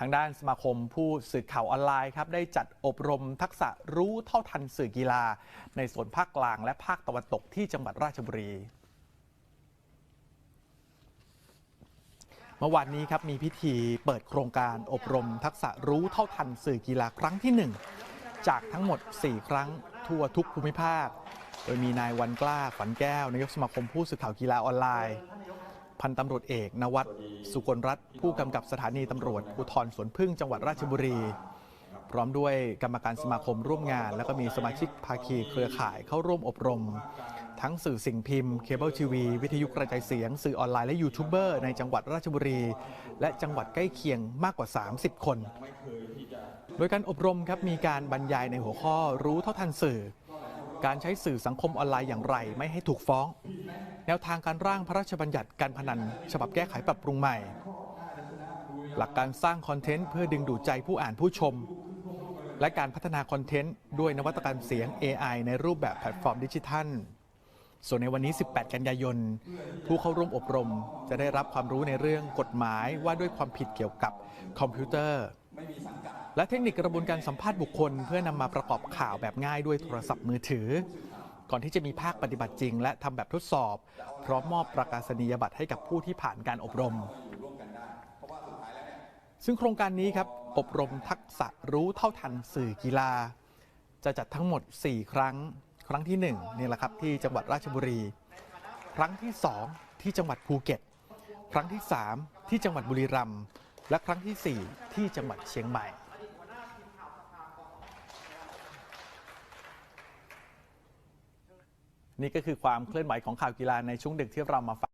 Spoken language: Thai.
ทางด้านสมาคมผู้สื่อข่าวออนไลน์ครับได้จัดอบรมทักษะรู้เท่าทันสื่อกีฬา ในส่วนภาคกลางและภาคตะวันตกที่จังหวัดราชบุรี เมื่อวานนี้ครับมีพิธีเปิดโครงการอบรมทักษะรู้เท่าทันสื่อกีฬาครั้งที่ 1 จากทั้งหมด 4 ครั้งทั่วทุกภูมิภาค โดยมีนายวันกล้าขวัญแก้วนายกสมาคมผู้สื่อข่าวกีฬาออนไลน์ พันตำรวจเอกนวัด สุกลรัตน์ผู้กำกับสถานีตำรวจภูธรสวนพึ่งจังหวัดราชบุรี พร้อมด้วยกรรมการสมาคมร่วมงาน แล้วก็มีสมาชิกภาคีเครือข่ายเข้าร่วมอบรม ทั้งสื่อสิ่งพิมพ์เคเบิลทีวีวิทยุกระจายเสียง สื่อออนไลน์และยูทูบเบอร์ในจังหวัดราชบุรี และจังหวัดใกล้เคียงมากกว่า 30 คน โดยการอบรมครับมีการบรรยายในหัวข้อรู้เท่าทันสื่อ การใช้สื่อสังคมออนไลน์อย่างไรไม่ให้ถูกฟ้อง แนวทางการร่างพระราชบัญญัติการพนัน ฉบับแก้ไขปรับปรุงใหม่ หลักการสร้างคอนเทนต์เพื่อดึงดูดใจผู้อ่านผู้ชม และการพัฒนาคอนเทนต์ด้วยนวัตกรรมเสียง AI ในรูปแบบแพลตฟอร์มดิจิทัล ส่วนในวันนี้ 18 กันยายน ผู้เข้าร่วมอบรมจะได้รับความรู้ในเรื่องกฎหมายว่าด้วยความผิดเกี่ยวกับคอมพิวเตอร์ และเทคนิคกระบวนการสัมภาษณ์บุคคล เพื่อนำมาประกอบข่าวแบบง่ายด้วยโทรศัพท์มือถือ ก่อนที่จะมีภาคปฏิบัติจริง และทำแบบทดสอบ พร้อมมอบประกาศนียบัตรให้กับผู้ที่ผ่านการอบรม ซึ่งโครงการนี้ครับอบรมทักษะรู้เท่าทันสื่อกีฬา จะจัดทั้งหมด 4 ครั้ง ครั้งที่1นี่แหละครับที่จังหวัดราชบุรี ครั้งที่ 2 ที่จังหวัดภูเก็ต ครั้งที่ 3 ที่จังหวัดบุรีรัมย์และครั้งทีสี่4 ที่จังหวัดเชียงใหม่ นี่ก็คือความเคลื่อนไหวของข่าวกีฬาในช่วงดึกที่เรามาฝาก